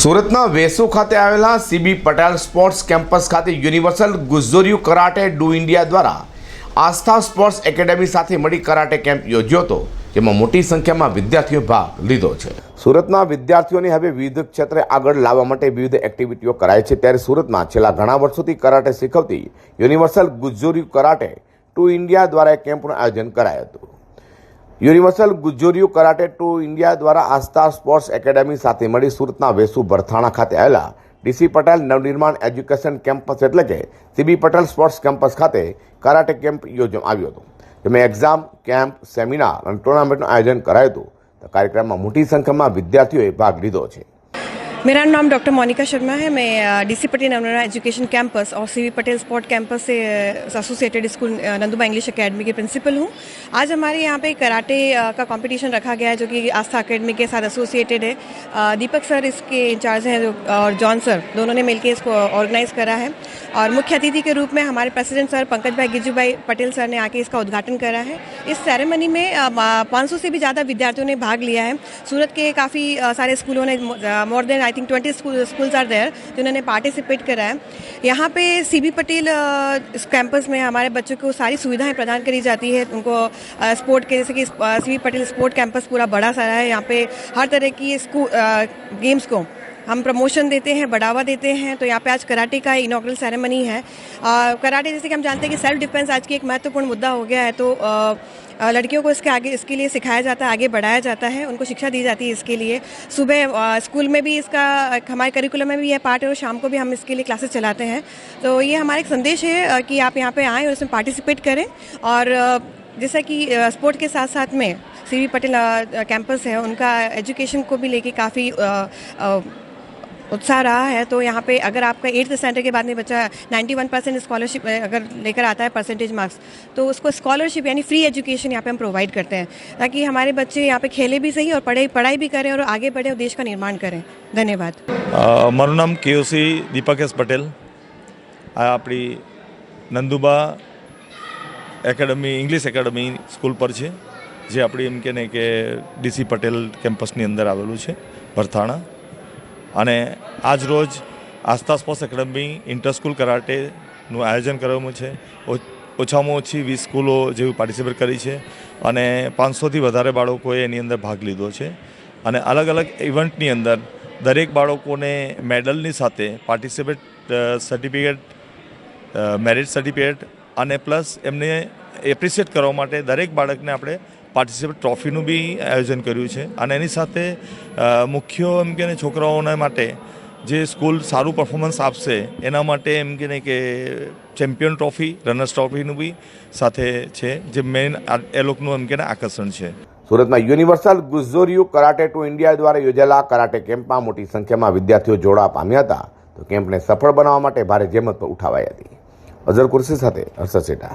સુરતના વેસુ ખાતે આવેલા સીબી પટેલ સ્પોર્ટ્સ કેમ્પસ ખાતે universal Gojuryu karate do India દ્વારા આસ્થા સ્પોર્ટ્સ એકેડેમી સાથે મળી કરાટે કેમ્પ યોજ્યો હતો, જેમાં મોટી સંખ્યામાં વિદ્યાર્થીઓ ભાગ લીધો છે. સુરતના વિદ્યાર્થીઓને હવે વિવિધ ક્ષેત્રે આગળ લાવવા માટે વિવિધ એક્ટિવિટીઓ કરાય છે, ત્યારે સુરતમાં છેલ્લા ઘણા વર્ષોથી કરાટે શીખવતી universal Gojuryu karate do India દ્વારા કેમ્પનું આયોજન કરાયું હતું. Universal Gojuryu karate do India દ્વારા આસ્થા સ્પોર્ટ્સ એકેડેમી સાથે મળી સુરતના વેસુ ભરથાણા ખાતે આવેલા ડીસી પટેલ નવનિર્માણ એજ્યુકેશન કેમ્પસ એટલે કે સીબી પટેલ સ્પોર્ટ્સ કેમ્પસ ખાતે કરાટે કેમ્પ યોજવામાં આવ્યો હતો. જેમાં એક્ઝામ, કેમ્પ, સેમિનાર અને ટુર્નામેન્ટનું આયોજન કરાયું હતું. કાર્યક્રમમાં મોટી સંખ્યામાં વિદ્યાર્થીઓએ ભાગ લીધો છે. मेरा नाम डॉक्टर मोनिका शर्मा है। मैं डीसी पटेल नवनरा एजुकेशन कैंपस और सीवी पटेल स्पोर्ट कैंपस से associated school Nanduba English academy के प्रिंसिपल हूँ। आज हमारे यहाँ पे कराटे का कंपटीशन रखा गया है जो कि आस्था एकेडमी के साथ एसोसिएटेड है। दीपक सर इसके इंचार्ज हैं और जॉन सर, दोनों ने मिलकर इसको ऑर्गेनाइज करा है। और मुख्य अतिथि के रूप में हमारे प्रेसिडेंट सर पंकज भाई गिज्जू भाई पटेल सर ने आके इसका उद्घाटन करा है। इस सेरेमनी में पाँच सौ से भी ज़्यादा विद्यार्थियों ने भाग लिया है। सूरत के काफ़ी सारे स्कूलों ने more than I think twenty schools are there, जिन्होंने पार्टिसिपेट करा है। यहाँ पे सी बी पटेल कैंपस में हमारे बच्चों को सारी सुविधाएँ प्रदान करी जाती है। उनको स्पोर्ट के, जैसे कि सी पटेल स्पोर्ट कैंपस पूरा बड़ा सारा है। यहाँ पे हर तरह की गेम्स को हम प्रमोशन देते हैं बढ़ावा देते हैं तो यहाँ पे आज कराटे का इनॉग्रल सेरेमनी है। अ, कराटे जैसे कि हम जानते हैं कि सेल्फ डिफेंस आज की एक महत्वपूर्ण मुद्दा हो गया है तो अ, लड़कियों को इसके आगे इसके लिए सिखाया जाता है आगे बढ़ाया जाता है उनको शिक्षा दी जाती है इसके लिए। सुबह स्कूल में भी इसका हमारे करिकुलम में भी यह पार्ट है और शाम को भी हम इसके लिए क्लासेस चलाते हैं। तो ये हमारा एक संदेश है कि आप यहाँ पे आएँ और इसमें पार्टिसिपेट करें और जैसा कि स्पोर्ट के साथ साथ में सी वी पटेल कैंपस है उनका एजुकेशन को भी लेके काफ़ी उत्साह रहा है तो यहाँ पे अगर आपका एट्थ स्टैंडर्ड के बाद में बच्चा 91 परसेंट स्कॉलरशिप अगर लेकर आता है परसेंटेज मार्क्स तो उसको स्कॉलरशिप यानी फ्री एजुकेशन यहाँ पे हम प्रोवाइड करते हैं ताकि हमारे बच्चे यहाँ पे खेले भी सही और पढ़ाई पढ़ाई भी करें और आगे बढ़े और देश का निर्माण करें धन्यवाद અ, મારું નામ કેઓસી દીપકેશ પટેલ આ આપણી Nanduba academy English academy school પર છે જે આપણી એમ કે ને કે ડીસી પટેલ કેમ્પસની અંદર આવેલું છે ભરથાણા અને આજ રોજ Aastha sports academy inter school કરાટેનું આયોજન કરવામાં છે. ઓછામાં ઓછી વીસ સ્કૂલો જેવી પાર્ટિસિપેટ કરી છે અને પાંચસોથી વધારે બાળકોએ એની અંદર ભાગ લીધો છે. અને અલગ અલગ ઇવેન્ટની અંદર દરેક બાળકોને મેડલની સાથે પાર્ટિસિપેટ સર્ટિફિકેટ મેરિટ સર્ટિફિકેટ અને પ્લસ એમને એપ્રિશિએટ કરવા માટે દરેક બાળકને આપણે પાર્ટિસિપેટ ટ્રોફીનું બી આયોજન કર્યું છે. અને એની સાથે મુખ્ય એમ કે છોકરાઓને માટે જે સ્કૂલ સારું પરફોર્મન્સ આપશે, એના માટે એમ કે કે ચેમ્પિયન ટ્રોફી, રનર્સ ટ્રોફીનું બી સાથે છે, જે મેઇન એ લોકોનું એમ કે આકર્ષણ છે. સુરતમાં universal Gojuryu karate do India દ્વારા યોજાયેલા કરાટે કેમ્પમાં મોટી સંખ્યામાં વિદ્યાર્થીઓ જોડાવા પામ્યા હતા. તો કેમ્પને સફળ બનાવવા માટે ભારે જેમત ઉઠાવાઈ હતી. અઝર કુર્સી સાથે હર્ષદ સેઠા